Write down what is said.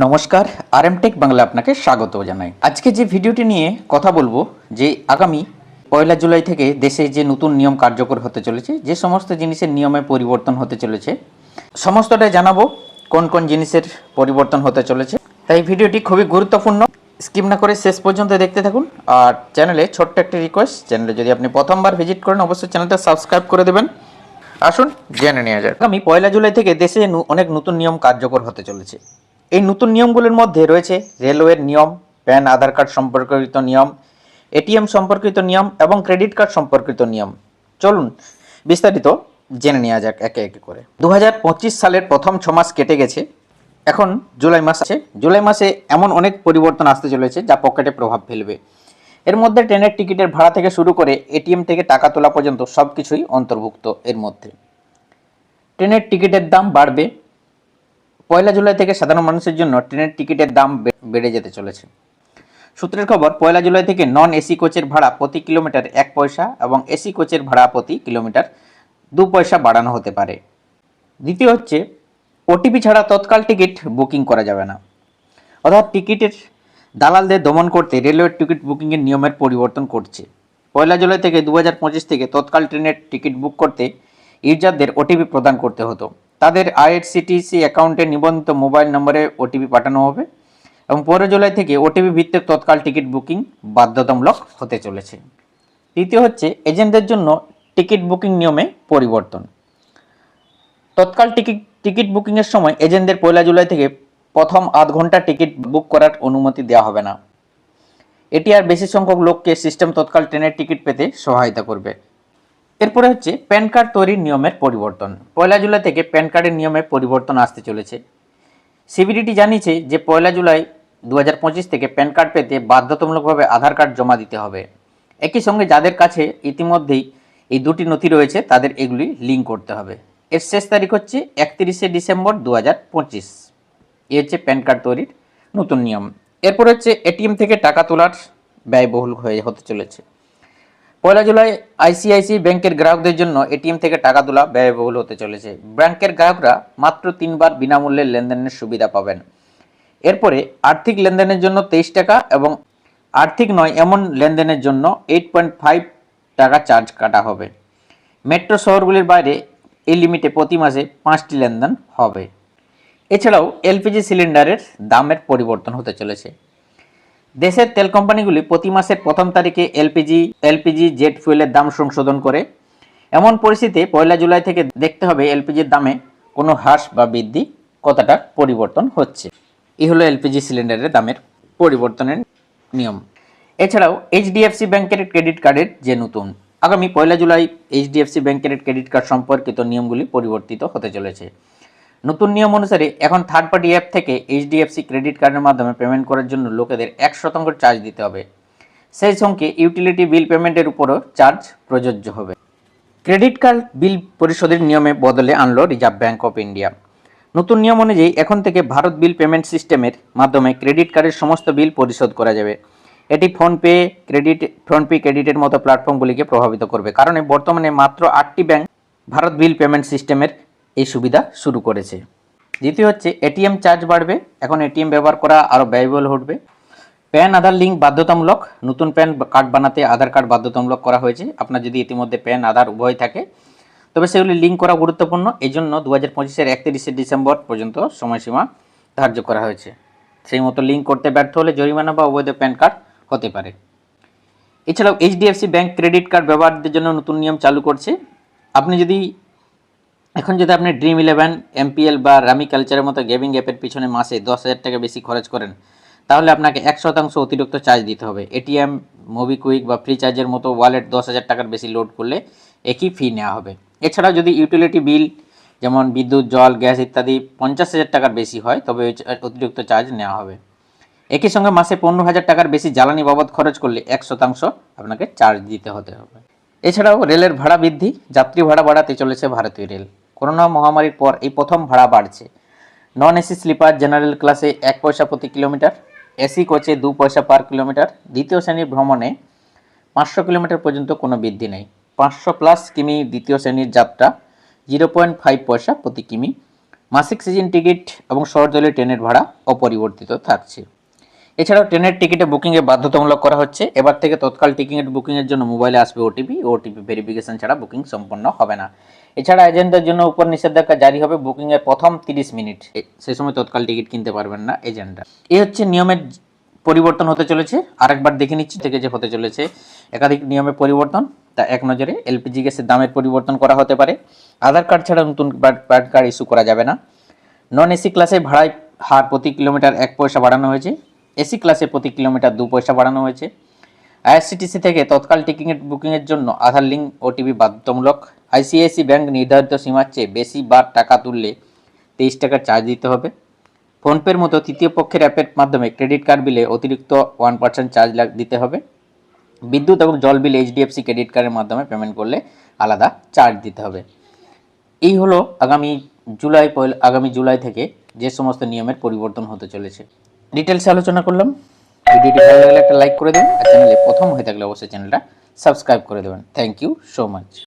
নমস্কার আর M take Bangla আপনাকে স্বাগত জানাই। আজকে যে ভিডিওটি নিয়ে কথা বলব, যে আগামী পয়লা জুলাই থেকে দেশে যে নতুন নিয়ম কার্যকর হতে চলেছে, যে সমস্ত জিনিসের নিয়মে পরিবর্তন হতে চলেছে, সমস্তটাই জানাব, কোন কোন জিনিসের পরিবর্তন হতে চলেছে। তাই ভিডিওটি খুবই গুরুত্বপূর্ণ, স্কিপ না করে শেষ পর্যন্ত দেখতে থাকুন। আর চ্যানেলে ছোট্ট একটি রিকোয়েস্ট চ্যানেলে যদি আপনি প্রথমবার ভিজিট করেন, অবশ্যই চ্যানেলটা সাবস্ক্রাইব করে দেবেন। আসুন জেনে নেওয়া যাক। আগামী পয়লা জুলাই থেকে দেশে অনেক নতুন নিয়ম কার্যকর হতে চলেছে। এই নতুন নিয়মগুলোর মধ্যে রয়েছে রেলওয়ের নিয়ম, প্যান, আধার কার্ড সম্পর্কিত নিয়ম, এটিএম সম্পর্কিত নিয়ম এবং ক্রেডিট কার্ড সম্পর্কিত নিয়ম। চলুন বিস্তারিত জেনে নেওয়া যাক একে একে করে। দু হাজার পঁচিশ সালের প্রথম ছ মাস কেটে গেছে। এখন জুলাই মাস আছে। জুলাই মাসে এমন অনেক পরিবর্তন আসতে চলেছে যা পকেটে প্রভাব ফেলবে। এর মধ্যে ট্রেনের টিকিটের ভাড়া থেকে শুরু করে এটিএম থেকে টাকা তোলা পর্যন্ত সব কিছুই অন্তর্ভুক্ত এর মধ্যে। ট্রেনের টিকিটের দাম বাড়বে। পয়লা জুলাই থেকে সাধারণ মানুষের জন্য ট্রেনের টিকিটের দাম বেড়ে যেতে চলেছে। সূত্রের খবর, পয়লা জুলাই থেকে নন এসি কোচের ভাড়া প্রতি কিলোমিটার এক পয়সা এবং এসি কোচের ভাড়া প্রতি কিলোমিটার দু পয়সা বাড়ানো হতে পারে। দ্বিতীয় হচ্ছে ওটিপি ছাড়া তৎকাল টিকিট বুকিং করা যাবে না। অর্থাৎ টিকিটের দালালদের দমন করতে রেলওয়ের টিকিট বুকিংয়ের নিয়মের পরিবর্তন করছে। পয়লা জুলাই থেকে দু হাজার পঁচিশ থেকে তৎকাল ট্রেনের টিকিট বুক করতে ইউজারদের ওটিপি প্রদান করতে হতো। তাদের আইআরসিটিসি অ্যাকাউন্টে নিবন্ধিত মোবাইল নম্বরে ওটিপি পাঠানো হবে এবং পনেরো জুলাই থেকে ওটিপি ভিত্তিক তৎকাল টিকিট বুকিং বাধ্যতামূলক হতে চলেছে। তৃতীয় হচ্ছে, এজেন্টদের জন্য টিকিট বুকিং নিয়মে পরিবর্তন। তৎকাল টিকিট টিকিট বুকিংয়ের সময় এজেন্টদের পয়লা জুলাই থেকে প্রথম আধ ঘণ্টা টিকিট বুক করার অনুমতি দেওয়া হবে না। এটি আর বেশি সংখ্যক লোককে সিস্টেম তৎকাল ট্রেনের টিকিট পেতে সহায়তা করবে। এরপরে হচ্ছে প্যান কার্ড তৈরির নিয়মের পরিবর্তন। পয়লা জুলাই থেকে প্যান কার্ডের নিয়মে পরিবর্তন আসতে চলেছে। সিবিডিটি জানিয়েছে যে পয়লা জুলাই দু হাজার পঁচিশ থেকে প্যান কার্ড পেতে বাধ্যতামূলকভাবে আধার কার্ড জমা দিতে হবে। একই সঙ্গে যাদের কাছে ইতিমধ্যেই এই দুটি নথি রয়েছে, তাদের এগুলি লিঙ্ক করতে হবে। এর শেষ তারিখ হচ্ছে একত্রিশে ডিসেম্বর দু হাজার পঁচিশ। এ হচ্ছে প্যান কার্ড তৈরির নতুন নিয়ম। এরপর হচ্ছে এটিএম থেকে টাকা তোলার ব্যয়বহুল হয়ে হতে চলেছে। পয়লা জুলাই আইসিআইসি ব্যাংকের গ্রাহকদের জন্য এটিএম থেকে টাকা তোলা ব্যয়বহুল হতে চলেছে। ব্যাংকের গ্রাহকরা মাত্র তিনবার বিনামূল্যে লেনদেনের সুবিধা পাবেন। এরপরে আর্থিক লেনদেনের জন্য তেইশ টাকা এবং আর্থিক নয়, এমন লেনদেনের জন্য এইট পয়েন্ট ফাইভ টাকা চার্জ কাটা হবে। মেট্রো শহরগুলির বাইরে এই লিমিটে প্রতি মাসে পাঁচটি লেনদেন হবে। এছাড়াও এলপিজি সিলিন্ডারের দামের পরিবর্তন হতে চলেছে। দেশের তেল কোম্পানিগুলি প্রতি মাসের প্রথম তারিখে এলপিজি এলপিজি জেট ফুয়েলের দাম সংশোধন করে। এমন পরিস্থিতিতে পয়লা জুলাই থেকে দেখতে হবে এলপিজির দামে কোনো হ্রাস বা বৃদ্ধি কতটা পরিবর্তন হচ্ছে। এই হলো এলপিজি সিলিন্ডারের দামের পরিবর্তনের নিয়ম। এছাড়াও এইচডিএফসি ব্যাংকের ক্রেডিট কার্ডের যে নতুন, আগামী পয়লা জুলাই এইচডিএফসি ব্যাংকের ক্রেডিট কার্ড সম্পর্কিত নিয়মগুলি পরিবর্তিত হতে চলেছে। নতুন নিয়ম অনুসারে এখন থার্ড পার্টি অ্যাপ থেকে এইচডিএফসি ক্রেডিট কার্ডের মাধ্যমে পেমেন্ট করার জন্য লোকেদের এক শতাংশ চার্জ দিতে হবে। সেই সঙ্গে ইউটিলিটি বিল পেমেন্টের উপরও চার্জ প্রযোজ্য হবে। ক্রেডিট কার্ড বিল পরিশোধের নিয়মে বদলে আনলো রিজার্ভ ব্যাঙ্ক অফ ইন্ডিয়া নতুন নিয়ম অনুযায়ী এখন থেকে ভারত বিল পেমেন্ট সিস্টেমের মাধ্যমে ক্রেডিট কার্ডের সমস্ত বিল পরিশোধ করা যাবে। এটি ফোনপে ক্রেডিট ফোনপে ক্রেডিটের মতো প্ল্যাটফর্মগুলিকে প্রভাবিত করবে। কারণ বর্তমানে মাত্র আটটি ব্যাংক ভারত বিল পেমেন্ট সিস্টেমের এই সুবিধা শুরু করেছে। দ্বিতীয় হচ্ছে, এটিএম চার্জ বাড়বে। এখন এটিএম ব্যবহার করা আরও ব্যয়বহুল উঠবে প্যান, আধার লিঙ্ক বাধ্যতামূলক। নতুন প্যান কার্ড বানাতে আধার কার্ড বাধ্যতামূলক করা হয়েছে। আপনার যদি ইতিমধ্যে প্যান, আধার উভয় থাকে, তবে সেগুলি লিঙ্ক করা গুরুত্বপূর্ণ। এই জন্য দু হাজার পঁচিশের একত্রিশে ডিসেম্বর পর্যন্ত সময়সীমা ধার্য করা হয়েছে। সেই মতো লিঙ্ক করতে ব্যর্থ হলে জরিমানা বা অবৈধ প্যান কার্ড হতে পারে। এছাড়াও, এইচডিএফসি ব্যাংক ক্রেডিট কার্ড ব্যবহারদের জন্য নতুন নিয়ম চালু করছে। আপনি যদি এখন যদি আপনি ড্রিম ইলেভেন এমপিএল বা রামি কালচারের মতো গেমিং অ্যাপের পিছনে মাসে দশ হাজার টাকা বেশি খরচ করেন, তাহলে আপনাকে এক শতাংশ অতিরিক্ত চার্জ দিতে হবে। এটিএম মোবিকুইক বা ফ্রি চার্জের মতো ওয়ালেট দশ হাজার টাকার বেশি লোড করলে একই ফি নেওয়া হবে। এছাড়াও যদি ইউটিলিটি বিল যেমন বিদ্যুৎ, জল, গ্যাস ইত্যাদি পঞ্চাশ হাজার টাকার বেশি হয়, তবে অতিরিক্ত চার্জ নেওয়া হবে। একই সঙ্গে মাসে পনেরো হাজার টাকার বেশি জ্বালানি বাবদ খরচ করলে এক শতাংশ আপনাকে চার্জ দিতে হতে হবে। এছাড়াও রেলের ভাড়া বৃদ্ধি, যাত্রী ভাড়া বাড়াতে চলেছে ভারতীয় রেল। করোনা মহামারীর পর এই প্রথম ভাড়া বাড়ছে। নন এসি স্লিপার জেনারেল ক্লাসে এক পয়সা প্রতি কিলোমিটার এসি কোচে দু পয়সা পার কিলোমিটার দ্বিতীয় শ্রেণির ভ্রমণে পাঁচশো কিলোমিটার পর্যন্ত কোনো বৃদ্ধি নেই। পাঁচশো প্লাস কিমি দ্বিতীয় শ্রেণির যাত্রা জিরো পয়েন্ট ফাইভ পয়সা প্রতি কিমি। মাসিক সিজন টিকিট এবং শহরতলি ট্রেনের ভাড়া অপরিবর্তিত থাকছে। এছাড়াও ট্রেনের টিকিটে বুকিংয়ে বাধ্যতামূলক করা হচ্ছে। এবার থেকে তৎকাল টিকিট বুকিংয়ের জন্য মোবাইলে আসবে ওটিপি ওটিপি ভেরিফিকেশন ছাড়া বুকিং সম্পন্ন হবে না। এছাড়া এজেন্টদের জন্য উপর নিষেধাজ্ঞা জারি হবে বুকিংয়ের প্রথম তিরিশ মিনিট। সেই সময় তৎকাল টিকিট কিনতে পারবেন না এজেন্টরা এই হচ্ছে নিয়মের পরিবর্তন হতে চলেছে। আরেকবার দেখে নিচ্ছি থেকে যে হতে চলেছে। একাধিক নিয়মে পরিবর্তন, তা এক নজরে এলপিজি গ্যাসের দামের পরিবর্তন করা হতে পারে। আধার কার্ড ছাড়া নতুন প্যান কার্ড ইস্যু করা যাবে না। নন এসি ক্লাসে ভাড়ায় হার প্রতি কিলোমিটার এক পয়সা বাড়ানো হয়েছে। এসি ক্লাসে প্রতি কিলোমিটার দু পয়সা বাড়ানো হয়েছে। আইআরসিটিসি থেকে তৎকাল টিকিট বুকিংয়ের জন্য আধার লিঙ্ক, ওটিপি বাধ্যতামূলক। আইসিআইসি ব্যাংক নির্ধারিত সীমার চেয়ে বেশি বার টাকা তুললে তেইশ টাকার চার্জ দিতে হবে। ফোনপের মতো তৃতীয় পক্ষের অ্যাপের মাধ্যমে ক্রেডিট কার্ড বিলে অতিরিক্ত ওয়ান পার্সেন্ট চার্জ দিতে হবে। বিদ্যুৎ এবং জল বিল, এইচডিএফসি ক্রেডিট কার্ডের মাধ্যমে পেমেন্ট করলে আলাদা চার্জ দিতে হবে। এই হলো আগামী জুলাই পয়লা আগামী জুলাই থেকে যে সমস্ত নিয়মের পরিবর্তন হতে চলেছে। ডিটেলসে আলোচনা করলাম। ভিডিওটি ভালো লাগলে একটা লাইক করে দেবেন। আর চ্যানেলে প্রথম হয়ে থাকলে অবশ্যই চ্যানেলটা সাবস্ক্রাইব করে দেবেন। Thank you so much